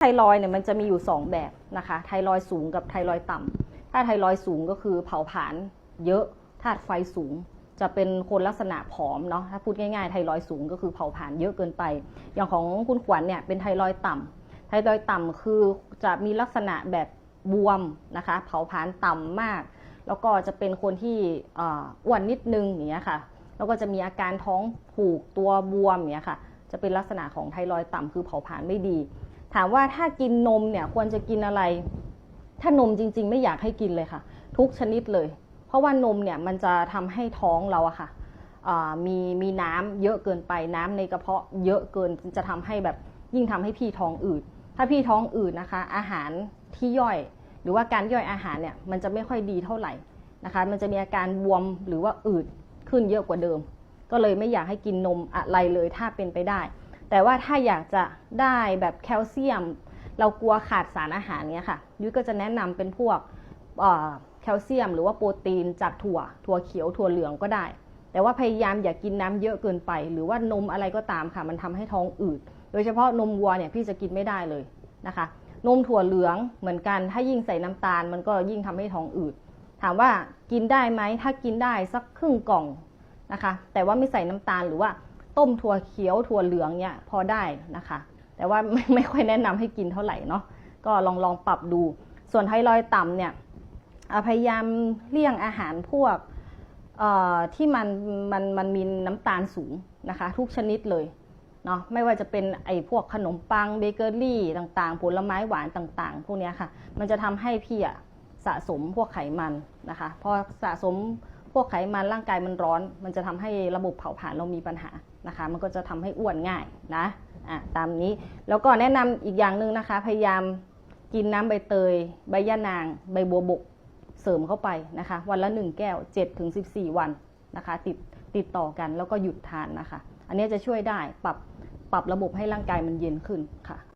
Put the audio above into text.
ไทรอย์เนี่ยมันจะมีอยู่ 2 แบบนะคะ ไทรอย์สูงกับไทรอย์ต่ำถ้าไทรอย์สูงก็คือเผาผลาญเยอะธาตุไฟสูง จะเป็นคนลักษณะผอมเนาะถ้าพูดง่ายๆไทรอย์สูงก็คือเผาผลาญเยอะเกินไป อย่างของคุณขวัญเนี่ยเป็นไทรอย์ต่ำไทรอย์ต่ำคือจะมีลักษณะแบบบวมนะคะ เผาผลาญต่ำมาก แล้วก็จะเป็นคนที่อ้วนนิดนึงอย่างเงี้ยค่ะ แล้วก็จะมีอาการท้องผูกตัวบวมอย่างเงี้ยค่ะ จะเป็นลักษณะของไทรอย์ต่ำคือเผาผลาญไม่ดี ถามว่าถ้ากินนมเนี่ยควรจะกินอะไร ถ้านมจริง ๆ ไม่อยากให้กินเลยค่ะ ทุกชนิดเลย เพราะว่านมเนี่ยมันจะทำให้ท้องเราอะค่ะมีมีน้ำเยอะเกินไปน้ำในกระเพาะเยอะเกินจะทำให้แบบยิ่งทำให้พี่ท้องอืดถ้าพี่ท้องอืดนะคะ อาหารที่ย่อย หรือว่าการย่อยอาหารเนี่ยมันจะไม่ค่อยดีเท่าไหร่นะคะ มันจะมีอาการบวมหรือว่าอืดขึ้นเยอะกว่าเดิม ก็เลยไม่อยากให้กินนมอะไรเลยถ้าเป็นไปได้ แต่ว่าถ้าอยากจะได้แบบแคลเซียม เรากลัวขาดสารอาหารเนี้ยค่ะ ยุ้ยก็จะแนะนำเป็นพวกแคลเซียม หรือว่าโปรตีนจากถั่ว ถั่วเขียวถั่วเหลืองก็ได้ แต่ว่าพยายามอย่ากกินน้ำเยอะเกินไป หรือว่านมอะไรก็ตามค่ะ มันทำให้ท้องอืด โดยเฉพาะนมวัวเนี่ยพี่จะกินไม่ได้เลยนะคะ นมถั่วเหลืองเหมือนกัน ถ้ายิ่งใส่น้ำตาล มันก็ยิ่งทำให้ท้องอืด ถามว่ากินได้ไหม ถ้ากินได้สักครึ่งกล่องนะคะ แต่ว่าไม่ใส่น้ำตาลหรือว่า ต้มถั่วเขียวถั่วเหลืองเนี่ยพอได้นะคะ แต่ว่าไม่ไม่ค่อยแนะนำให้กินเท่าไหร่เนาะก็ลองลองปรับดู ส่วนไทรอยต่ำเนี่ยพยายามเลี่ยงอาหารพวกเอ่อที่มันมันมันมีน้ำตาลสูงนะคะ ทุกชนิดเลยเนาะไม่ว่าจะเป็นไอ้พวกขนมปังเบเกอรี่ต่างๆ ผลไม้หวานต่างๆ พวกนี้ค่ะ มันจะทำให้พี่อะสะสมพวกไขมันนะคะ พอสะสม วกไขมันร่างกายมันร้อน มันจะทำให้ระบบเผาผลาญเรามีปัญหานะคะ มันก็จะทำให้อ้วนง่ายนะอะตามนี้แล้วก็แนะนำอีกอย่างหนึ่งนะคะ พยายามกินน้ำใบเตย ใบย่านาง ใบบัวบกเสริมเข้าไปนะคะ วันละ 1 แก้ว7ถึง14 วันนะคะ ติดติดต่อกันแล้วก็หยุดทานนะคะ อันนี้จะช่วยได้ปรับปรับระบบให้ร่างกายมันเย็นขึ้นค่ะ